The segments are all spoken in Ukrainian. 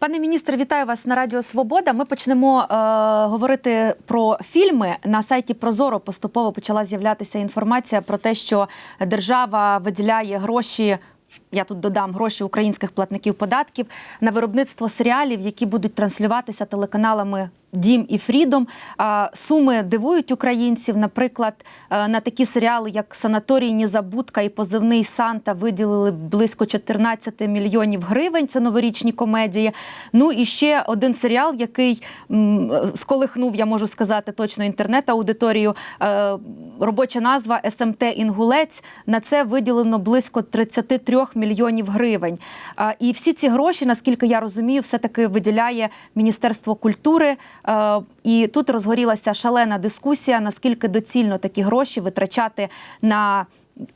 Пане міністре, вітаю вас на Радіо Свобода. Ми почнемо е, говорити про фільми. На сайті Прозоро поступово почала з'являтися інформація про те, що держава виділяє гроші. Я тут додам гроші українських платників податків на виробництво серіалів, які будуть транслюватися телеканалами Дім і Фрідом. Суми дивують українців. Наприклад, е, на такі серіали, як Санаторій Незабудка і Позивний Санта, виділили близько 14 мільйонів гривень. Це новорічні комедії. Ну і ще один серіал, який сколихнув, я можу сказати точно інтернет-аудиторію. Е, Робоча назва СМТ Інгулець. На це виділено близько 33 мільйонів гривень. І всі ці гроші, наскільки я розумію, все таки виділяє Міністерство культури. Е, І тут розгорілася шалена дискусія, наскільки доцільно такі гроші витрачати на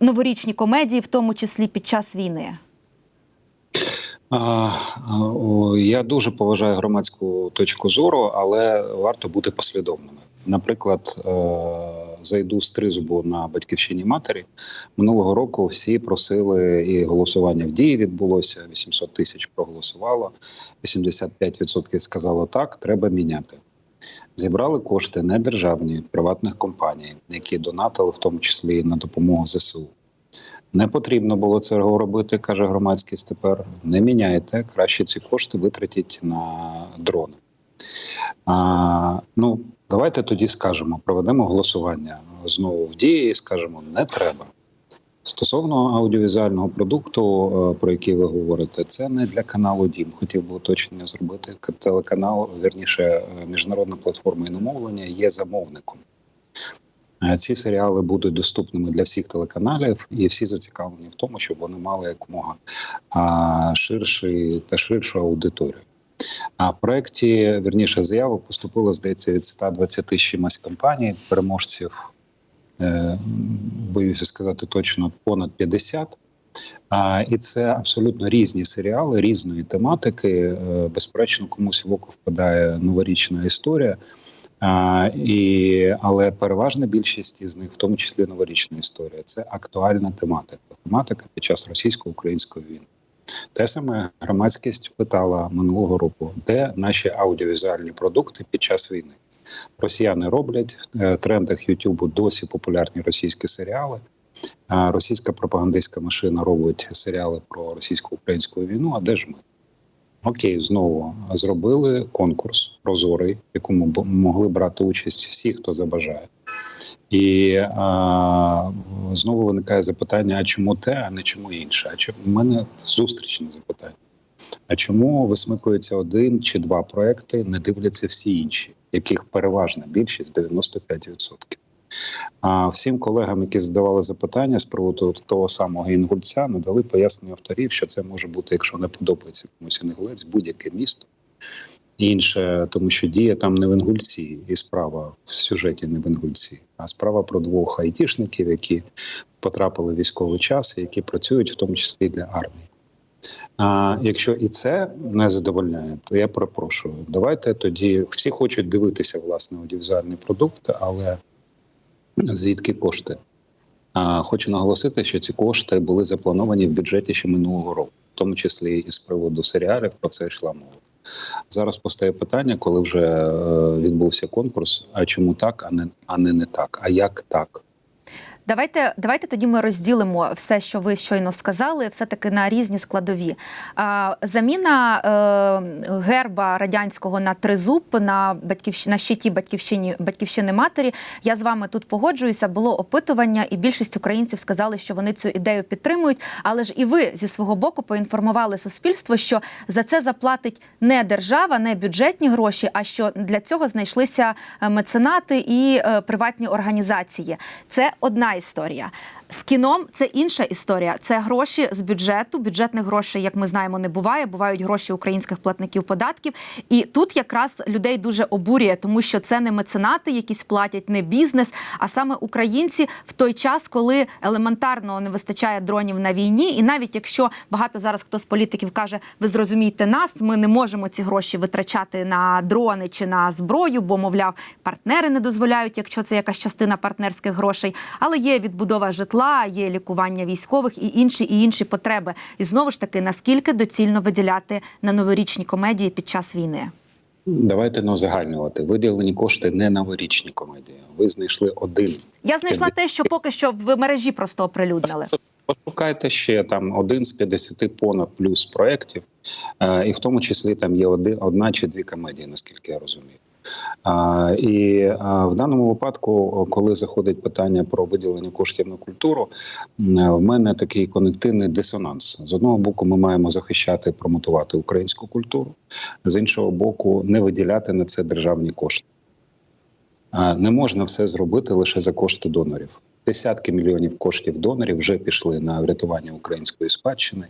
новорічні комедії, в тому числі під час війни. Я дуже поважаю громадську точку зору, але варто бути послідовними. Наприклад, е, зайду з тризубу на батьківщині матері минулого року. Всі просили і голосування в дії відбулося. 800 тисяч проголосувало, 85% сказало так, треба міняти. Зібрали кошти не державні, приватних компаній, які донатили в тому числі на допомогу ЗСУ. Не потрібно було цього робити, каже громадськість. Тепер не міняйте. Краще ці кошти витратіть на дрони. А, ну, давайте тоді скажемо, проведемо голосування знову в дії і скажемо, не треба. Стосовно аудіовізуального продукту, е, про який ви говорите, це не для каналу Дім. Хотів би уточнення зробити. Телеканал, вірніше, е, міжнародна платформа іномовлення є замовником. Е, Ці серіали будуть доступними для всіх телеканалів, і всі зацікавлені в тому, щоб вони мали якомога ширший та ширшу аудиторію. А в проєкті, вірніше, заяви поступило, здається, від 120 чимось компаній, переможців, е, боюся сказати точно, понад 50. А, і це абсолютно різні серіали, різної тематики. Е, безперечно, комусь в око впадає новорічна історія. А, і, але переважна більшість із них, в тому числі новорічна історія, це актуальна тематика. Тематика під час російсько-української війни. Те саме громадськість питала минулого року, де наші аудіовізуальні продукти під час війни. Росіяни роблять в е, трендах Ютубу досі популярні російські серіали. Російська пропагандистська машина робить серіали про російсько-українську війну. А де ж ми? Окей, знову зробили конкурс прозорий, якому могли брати участь всі, хто забажає. І а, знову виникає запитання: а чому те, а не чому інше? А чому у мене зустрічне запитання? А чому висмикується один чи два проекти, не дивляться всі інші, яких переважна більшість 95%? А всім колегам, які задавали запитання з приводу того самого інгульця, надали пояснення авторів, що це може бути, якщо не подобається комусь інгулець, будь-яке місто. Інше, тому що дія там не в Інгульці, і справа в сюжеті не в Інгульці, а справа про двох айтішників, які потрапили в військовий час, і які працюють в тому числі для армії. А якщо і це не задовольняє, то я перепрошую. Давайте тоді всі хочуть дивитися власне аудіовізуальний продукт, але звідки кошти? А, хочу наголосити, що ці кошти були заплановані в бюджеті ще минулого року, в тому числі і з приводу серіалів. Про це йшла мова. Зараз постає питання, коли вже е, відбувся конкурс. А чому так, а не а не не так? А як так? Давайте, давайте тоді ми розділимо все, що ви щойно сказали, все таки на різні складові. Заміна е, герба радянського на тризуб на батьківщ... на щиті батьківщині батьківщини матері. Я з вами тут погоджуюся. Було опитування, і більшість українців сказали, що вони цю ідею підтримують. Але ж і ви зі свого боку поінформували суспільство, що за це заплатить не держава, не бюджетні гроші, а що для цього знайшлися е, меценати і е, приватні організації. Це одна історія. З кіном це інша історія. Це гроші з бюджету. Бюджетних грошей, як ми знаємо, не буває. Бувають гроші українських платників податків. І тут якраз людей дуже обурює, тому що це не меценати, якісь платять, не бізнес, а саме українці в той час, коли елементарно не вистачає дронів на війні. І навіть якщо багато зараз хто з політиків каже, ви зрозумієте нас, ми не можемо ці гроші витрачати на дрони чи на зброю, бо мовляв, партнери не дозволяють, якщо це якась частина партнерських грошей. Але є відбудова житла. Житла, є лікування військових і інші і інші потреби. І знову ж таки, наскільки доцільно виділяти на новорічні комедії під час війни? Давайте не узагальнювати. Виділені кошти не новорічні комедії. Ви знайшли один. Я знайшла те, що поки що в мережі просто оприлюднили. Пошукайте ще там один з 50 понад плюс проєктів, е, і в тому числі там є один, одна чи дві комедії, наскільки я розумію. І в даному випадку, коли заходить питання про виділення коштів на культуру, в мене такий конективний дисонанс. З одного боку, ми маємо захищати і промотувати українську культуру, з іншого боку, не виділяти на це державні кошти. Не можна все зробити лише за кошти донорів. Десятки мільйонів коштів донорів вже пішли на врятування української спадщини,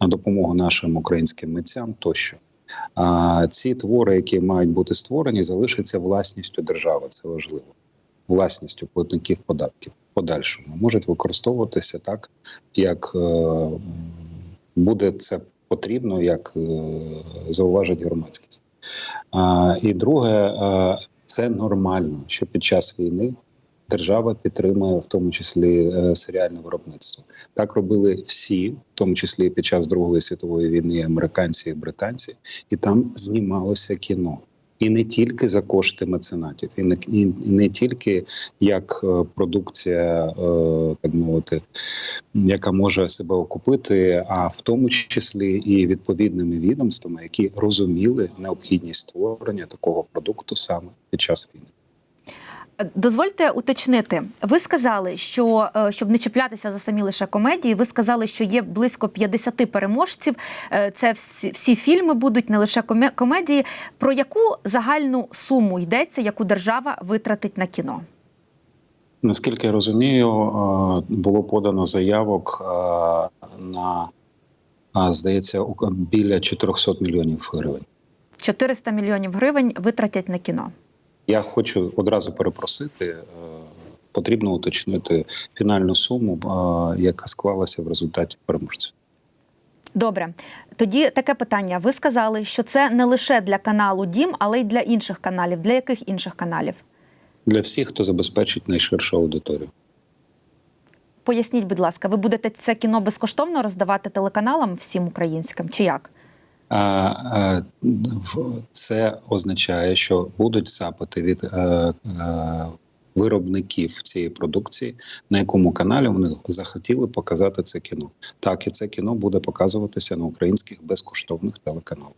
на допомогу нашим українським митцям тощо. А ці твори, які мають бути створені, залишаться власністю держави. Це важливо. Власністю платників податків подальшому можуть використовуватися так, як е, буде це потрібно, як е, зауважить громадськість. І друге, е, це нормально, що під час війни держава підтримує в тому числі е, серіальне виробництво. Так робили всі, в тому числі під час Другої світової війни, американці і британці, і там знімалося кіно. І не тільки за кошти меценатів, і не, і не тільки як е, продукція, е, так мовити, яка може себе окупити, а в тому числі і відповідними відомствами, які розуміли необхідність створення такого продукту саме під час війни. Дозвольте уточнити. Ви сказали, що е, щоб не чіплятися за самі лише комедії, ви сказали, що є близько 50 переможців. Е, Це всі, всі фільми будуть не лише комедії. Про яку загальну суму йдеться, яку держава витратить на кіно? Наскільки я розумію, е, було подано заявок на здається біля 400 мільйонів гривень. 400 мільйонів гривень витратять на кіно. Я хочу одразу перепросити. е, Потрібно уточнити фінальну суму, е, яка склалася в результаті переможців. Добре, тоді таке питання. Ви сказали, що це не лише для каналу Дім, але й для інших каналів. Для яких інших каналів? Для всіх, хто забезпечить найширшу аудиторію. Поясніть, будь ласка, ви будете це кіно безкоштовно роздавати телеканалам всім українським, чи як? Це означає, що будуть запити від е, е, виробників цієї продукції, на якому каналі вони захотіли показати це кіно. Так, і це кіно буде показуватися на українських безкоштовних телеканалах.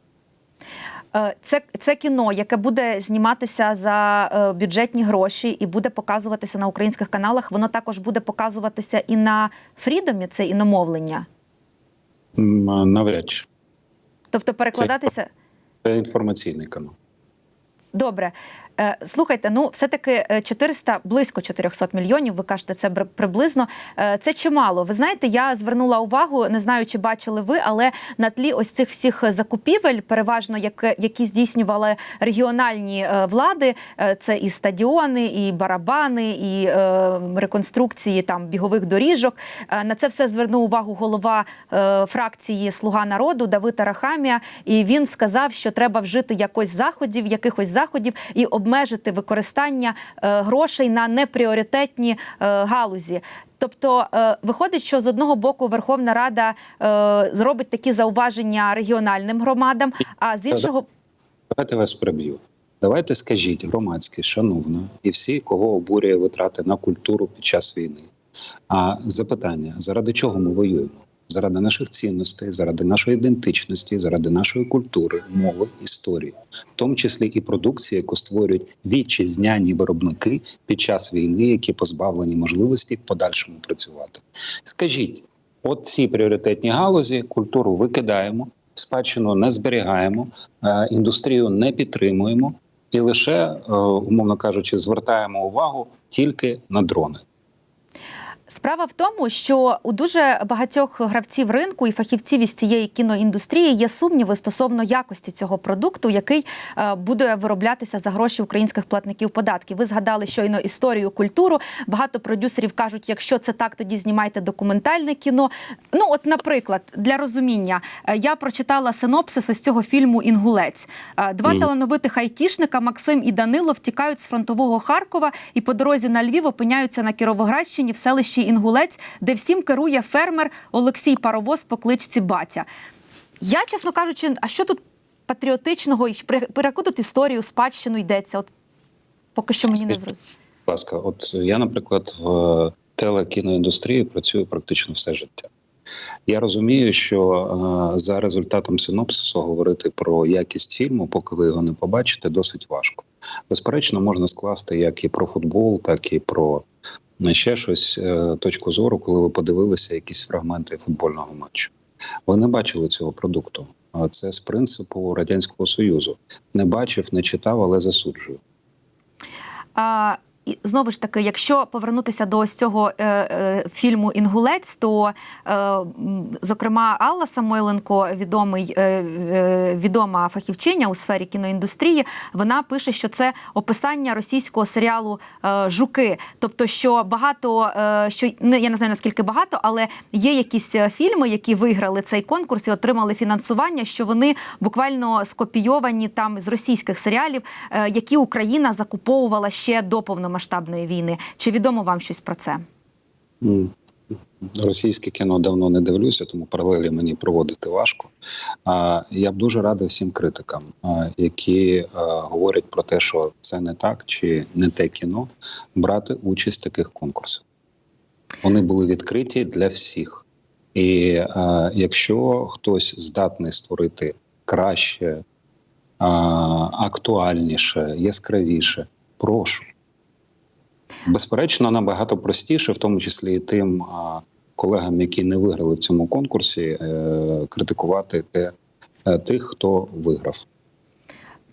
Е, Це, це кіно, яке буде зніматися за бюджетні гроші і буде показуватися на українських каналах. Воно також буде показуватися і на Фрідомі, це іномовлення. Навряд чи Тобто перекладатися. це інформаційний канал. Добре. Е, Слухайте, ну все-таки е, 400, близько 400 мільйонів, ви кажете, це приблизно. Е, Це чимало. Ви знаєте, я звернула увагу, не знаю, чи бачили ви, але на тлі ось цих всіх закупівель, переважно як- які здійснювали регіональні е, влади, е, це і стадіони, і барабани, і е, реконструкції там бігових доріжок. Е, На це все звернув увагу голова е, фракції Слуга народу Давид Арахамія. І він сказав, що треба вжити якось заходів, якихось заходів і обмежити використання е, грошей на непріоритетні е, галузі. Тобто е, виходить, що з одного боку Верховна Рада зробить такі зауваження регіональним громадам, а з іншого Давайте вас приб'ю. Давайте скажіть громадськість, шановна, і всі, кого обурює витрати на культуру під час війни. А запитання: заради чого ми воюємо? Заради наших цінностей, заради нашої ідентичності, заради нашої культури, мови, історії, в тому числі і продукції, яку створюють вітчизняні виробники під час війни, які позбавлені можливості в подальшому працювати. Скажіть, от ці пріоритетні галузі, культуру викидаємо, спадщину не зберігаємо, е, індустрію не підтримуємо і лише, е, умовно кажучи, звертаємо увагу тільки на дрони. Справа в тому, що у дуже багатьох гравців ринку і фахівців із цієї кіноіндустрії є сумніви стосовно якості цього продукту, який е, буде вироблятися за гроші українських платників податків. Ви згадали щойно історію, культуру. Багато продюсерів кажуть, якщо це так, тоді знімайте документальне кіно. Ну, от, наприклад, для розуміння, е, я прочитала синопсис ось цього фільму Інгулець. Е, Два Мгм. талановитих айтішника Максим і Данило втікають з фронтового Харкова і по дорозі на Львів опиняються на Кіровоградщині в селищі селищі Інгулець, де всім керує фермер Олексій Паровоз по кличці Батя. Я, чесно кажучи, а що тут патріотичного і про яку тут історію, спадщину йдеться? От поки що мені не зрозуміло. Будь ласка, от я, наприклад, в телекіноіндустрії працюю практично все життя. Я розумію, що е, за результатом синопсису говорити про якість фільму, поки ви його не побачите, досить важко. Безперечно, можна скласти як і про футбол, так і про ще щось е, точку зору, коли ви подивилися якісь фрагменти футбольного матчу. Ви не бачили цього продукту. Це з принципу радянського союзу. Не бачив, не читав, але засуджую. А, і знову ж таки, якщо повернутися до ось цього е, е, фільму Інгулець, то е, зокрема Алла Самойленко, відомий е, е, відома фахівчиня у сфері кіноіндустрії, вона пише, що це описання російського серіалу е, Жуки. Тобто, що багато е, що не я не знаю наскільки багато, але є якісь е, фільми, які виграли цей конкурс і отримали фінансування, що вони буквально скопійовані там з російських серіалів, е, які Україна закуповувала ще до повномасштабної війни. Чи відомо вам щось про це? Російське кіно давно не дивлюся, тому паралелі мені проводити важко. Я б дуже радий всім критикам, які говорять про те, що це не так чи не те кіно, брати участь в таких конкурсах. Вони були відкриті для всіх. І якщо хтось здатний створити краще, актуальніше, яскравіше, прошу. Безперечно, набагато простіше, в тому числі і тим колегам, які не виграли в цьому конкурсі, е, критикувати те, е, тих, хто виграв.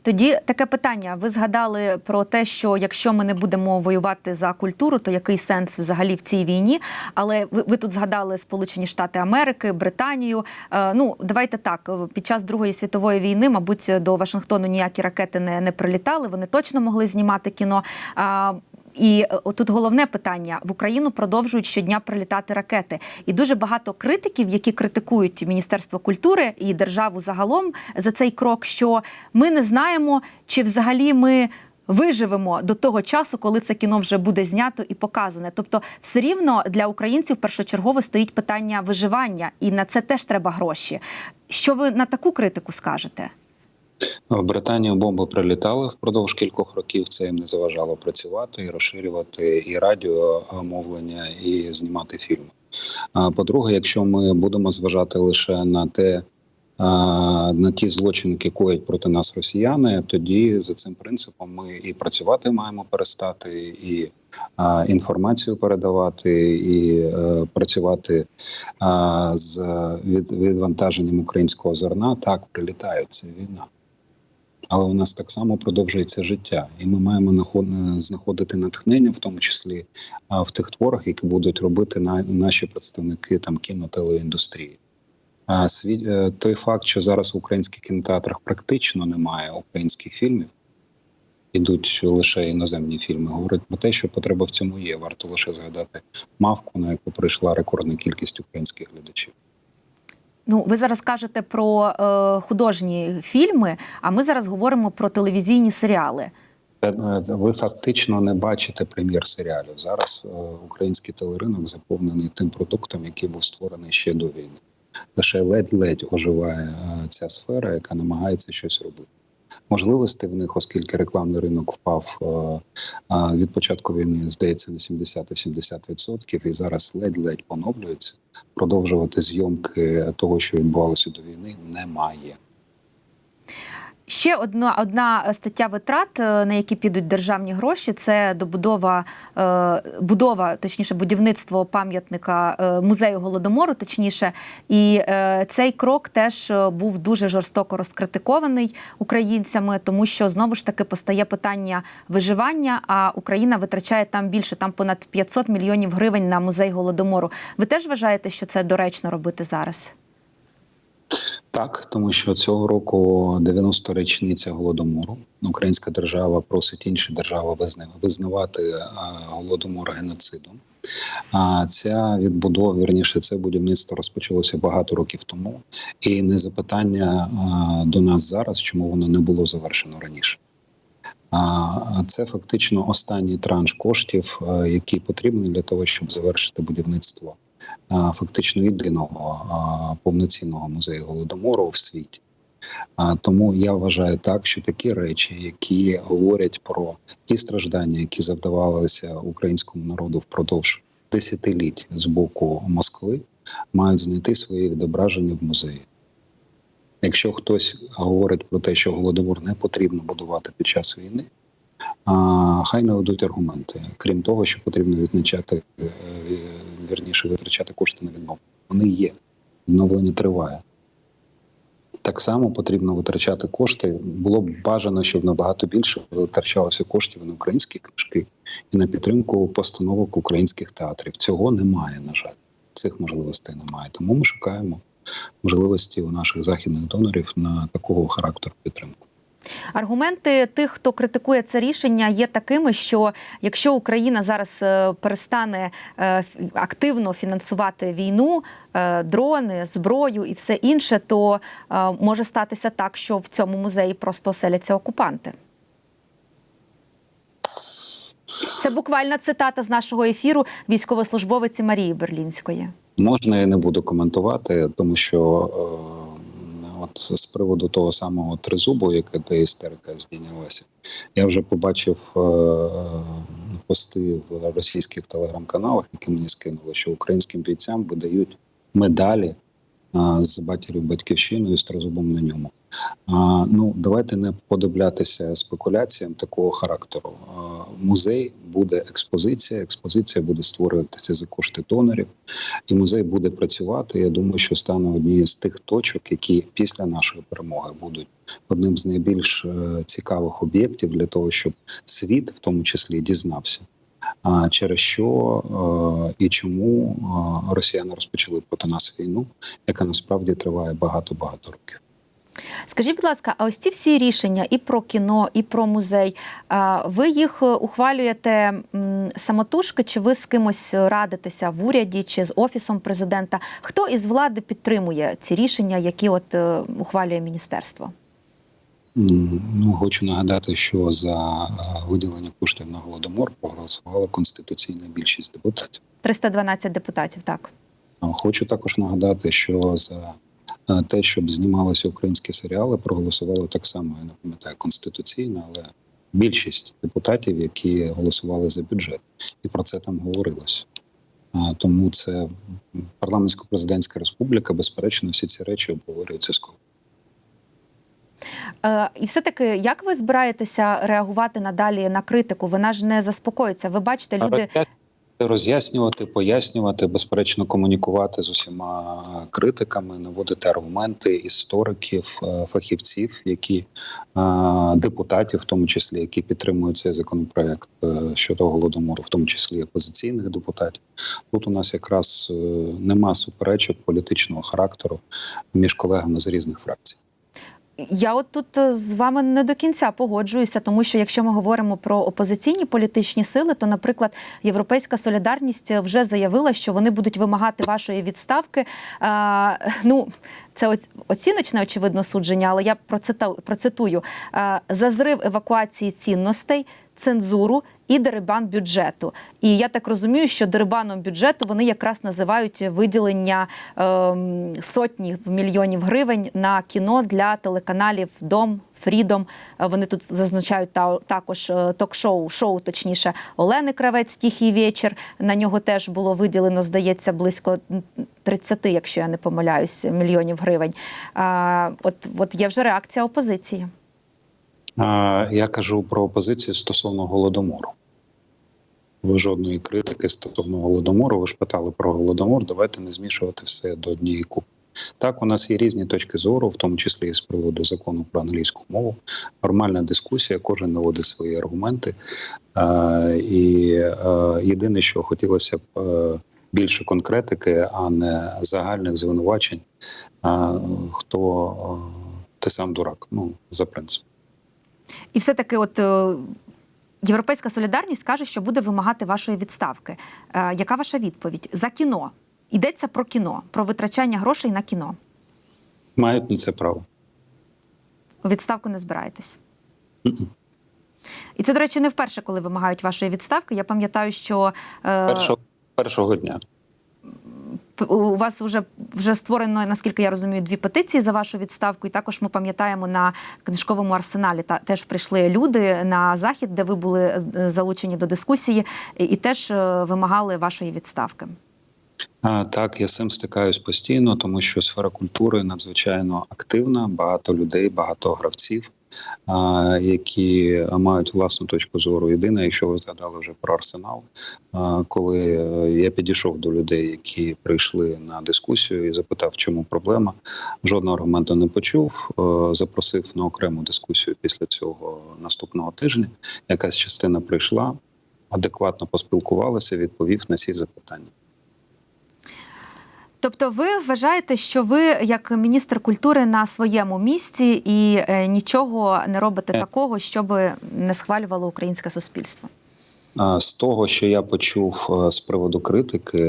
Тоді таке питання. Ви згадали про те, що якщо ми не будемо воювати за культуру, то який сенс взагалі в цій війні? Але ви, ви тут згадали Сполучені Штати Америки, Британію. Е, ну давайте так. Під час Другої світової війни, мабуть, до Вашингтону ніякі ракети не, не прилітали. Вони точно могли знімати кіно. А, і е, тут головне питання: в Україну продовжують щодня прилітати ракети, і дуже багато критиків, які критикують Міністерство культури і державу загалом за цей крок, що ми не знаємо, чи взагалі ми. Виживемо до того часу, коли це кіно вже буде знято і показане. Тобто, все рівно для українців першочергово стоїть питання виживання, і на це теж треба гроші. Що ви на таку критику скажете? В Британію бомби прилітали впродовж кількох років. Це їм не заважало працювати і розширювати і радіомовлення, і знімати фільми. По-друге, якщо ми будемо зважати лише на те, на ті злочини, які коять проти нас росіяни, тоді за цим принципом ми і працювати маємо перестати, і інформацію передавати, і е, працювати з від, відвантаженням українського зерна. Так прилітають це війна. Але у нас так само продовжується життя, і ми маємо наход- знаходити натхнення, в тому числі в тих творах, які будуть робити на, наші представники там кінотелеіндустрії. А е, той факт, що зараз в українських кінотеатрах практично немає українських фільмів, ідуть лише іноземні фільми, говорить про те, що потреба в цьому є. Варто лише згадати мавку, на яку прийшла рекордна кількість українських глядачів. Ну, ви зараз кажете про е, художні фільми, а ми зараз говоримо про телевізійні серіали. Е, Ви фактично не бачите прем'єр серіалів. Зараз е, український телеринок заповнений тим продуктом, який був створений ще до війни. Лише ледь-ледь оживає е, ця сфера, яка намагається щось робити. Можливості в них, оскільки рекламний ринок впав е, від початку війни, здається, на 70-80%, і зараз ледь-ледь поновлюється. Продовжувати зйомки того, що відбувалося до війни, немає. Ще одна одна стаття витрат, е, на які підуть державні гроші, це добудова е, будова, точніше, будівництво пам'ятника е, музею голодомору. Точніше, і е, цей крок теж е, був дуже жорстоко розкритикований українцями, тому що знову ж таки постає питання виживання. А Україна витрачає там більше, там понад 500 мільйонів гривень на музей голодомору. Ви теж вважаєте, що це доречно робити зараз? Так, тому що цього року 90 річниця голодомору. Українська держава просить інші держави визнавати е, голодомор геноцидом. А ця відбудова, вірніше, це будівництво розпочалося багато років тому, і не запитання е, до нас зараз, чому воно не було завершено раніше. Це фактично останній транш коштів, е, які потрібні для того, щоб завершити будівництво фактично єдиного повноцінного музею голодомору в світі. Тому я вважаю так, що такі речі, які говорять про ті страждання, які завдавалися українському народу впродовж десятиліть з боку Москви, мають знайти своє відображення в музеї. Якщо хтось говорить про те, що голодомор не потрібно будувати під час війни, хай наведуть аргументи. Крім того, що потрібно відзначати е, вірніше витрачати кошти на відновлення. Вони є, відновлення триває. Так само потрібно витрачати кошти. Було б бажано, щоб набагато більше витрачалося коштів на українські книжки і на підтримку постановок українських театрів. Цього немає, на жаль, цих можливостей немає. Тому ми шукаємо можливості у наших західних донорів на такого характеру підтримку. Аргументи тих, хто критикує це рішення, є такими, що якщо Україна зараз е, перестане е, активно фінансувати війну, е, дрони, зброю і все інше, то може статися так, що в цьому музеї просто оселяться окупанти. Це буквальна цитата з нашого ефіру військовослужбовиці Марії Берлінської. Можна я не буду коментувати, тому що з приводу того самого тризубу, яке де істерика здійнялася, я вже побачив е, пости в російських телеграм-каналах, які мені скинули, що українським бійцям видають медалі з батьків батьківщиною з тризубом на ньому. Ну давайте не подивлятися спекуляціям такого характеру. Музей буде експозиція. Експозиція буде створюватися за кошти донорів, і музей буде працювати. Я думаю, що стане однією з тих точок, які після нашої перемоги будуть одним з найбільш е, цікавих об'єктів для того, щоб світ, в тому числі, дізнався. Через що е, і чому е, росіяни розпочали проти нас війну, яка насправді триває багато багато років. Скажіть, будь ласка, а ось ці всі рішення і про кіно, і про музей, ви їх е, ухвалюєте самотужки, чи ви з кимось радитеся в уряді чи з офісом президента? Хто із влади підтримує ці рішення, які от е, ухвалює міністерство? Ну хочу нагадати, що за е, виділення коштів на голодомор проголосувала конституційна більшість депутатів. 312 депутатів, так. Хочу також нагадати, що за е, те, щоб знімалися українські серіали, проголосували так само, я не пам'ятаю, конституційно, але більшість депутатів, які голосували за бюджет, і про це там говорилось. Тому це парламентсько-президентська республіка, безперечно, всі ці речі обговорюються з колегами. Е, і все-таки, як ви збираєтеся реагувати надалі на критику? Вона ж не заспокоїться. Ви бачите, люди. роз'яснювати, пояснювати, безперечно, комунікувати з усіма критиками, наводити аргументи істориків, е, фахівців, які е, депутатів, в тому числі, які підтримують цей законопроект щодо голодомору, в тому числі опозиційних депутатів. Тут у нас якраз нема суперечок політичного характеру між колегами з різних фракцій. Я от тут е, з вами не до кінця погоджуюся, тому що якщо ми говоримо про опозиційні політичні сили, то, наприклад, Європейська солідарність вже заявила, що вони будуть вимагати вашої відставки. А, ну, це оціночне, очевидно, судження, але я процитую за зрив евакуації цінностей, цензуру і дерибан бюджету. І я так розумію, що дерибаном бюджету вони якраз називають виділення ем, сотні мільйонів гривень на кіно для телеканалів Дом. Фрідом Е, вони тут зазначають та також е, ток-шоу, шоу, точніше, Олени Кравець Тихий вечір. На нього теж було виділено, здається, близько 30, якщо я не помиляюсь, мільйонів гривень. А, от, от є вже реакція опозиції. Я кажу про опозицію стосовно голодомору. Ви жодної критики стосовно голодомору. Ви ж питали про голодомор. Давайте не змішувати все до однієї купи. Так, у нас є різні точки зору, в тому числі і з приводу закону про англійську мову. Нормальна дискусія, кожен наводить свої аргументи. І єдине, що хотілося б е, більше конкретики, а не загальних звинувачень. Хто е, ти сам дурак? Ну за принцип. І все-таки, от е, Європейська солідарність каже, що буде вимагати вашої відставки. Е, яка ваша відповідь? За кіно. Йдеться про кіно, про витрачання грошей на кіно. Мають на це право. У відставку не збираєтесь. Мгм. І це, до речі, не вперше, коли вимагають вашої відставки. Я пам'ятаю, що е, Першого, першого дня. У вас вже вже створено, наскільки я розумію, дві петиції за вашу відставку. І також ми пам'ятаємо на книжковому арсеналі. Та теж прийшли люди на захід, де ви були е, залучені до дискусії, і, і теж е, вимагали вашої відставки. А, так, я з цим стикаюсь постійно, тому що сфера культури надзвичайно активна, багато людей, багато гравців, які мають власну точку зору. Єдине, якщо ви згадали вже про арсенал, коли е, я підійшов до людей, які прийшли на дискусію і запитав, чому проблема, жодного аргументу не почув. е, Запросив на окрему дискусію після цього наступного тижня. Якась частина прийшла, адекватно поспілкувалася, відповів на всі запитання. Тобто, ви вважаєте, що ви, як міністр культури, на своєму місці і е, нічого не робите Е. такого, щоб не схвалювало українське суспільство? З того, що я почув е, з приводу критики,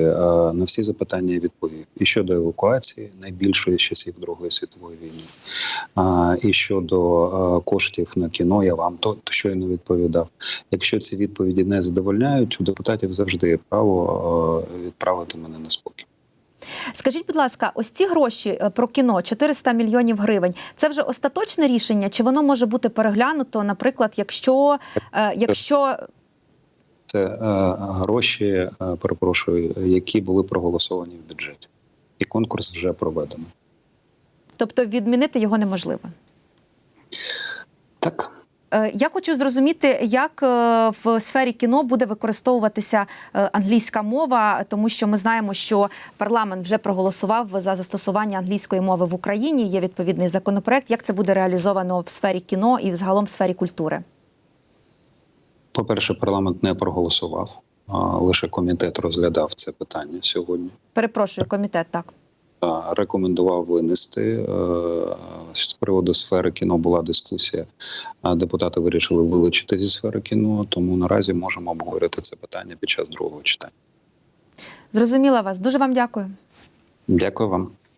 на всі запитання я відповів. І щодо евакуації, найбільшої з часів Другої світової війни, і щодо коштів на кіно, я вам то щойно відповідав. Якщо ці відповіді не задовольняють, у депутатів завжди є право відправити мене на спокій. Скажіть, будь ласка, ось ці гроші е, про кіно 400 мільйонів гривень. Це вже остаточне рішення, чи воно може бути переглянуто, наприклад, якщо, е, якщо Це е, гроші, е, перепрошую, які були проголосовані в бюджеті, і конкурс вже проведено. тобто відмінити його неможливо? Так. Е, Я хочу зрозуміти, як е, в сфері кіно буде використовуватися е, англійська мова, тому що ми знаємо, що парламент вже проголосував за застосування англійської мови в Україні. Є відповідний законопроект. Як це буде реалізовано в сфері кіно і взагалом в сфері культури? По-перше, парламент не проголосував, лише комітет розглядав це питання сьогодні. Перепрошую, комітет так. Рекомендував винести Е, з приводу сфери кіно. Була дискусія. Депутати вирішили вилучити зі сфери кіно. Тому наразі можемо обговорити це питання під час другого читання. Зрозуміла вас. Дуже вам дякую. Дякую вам.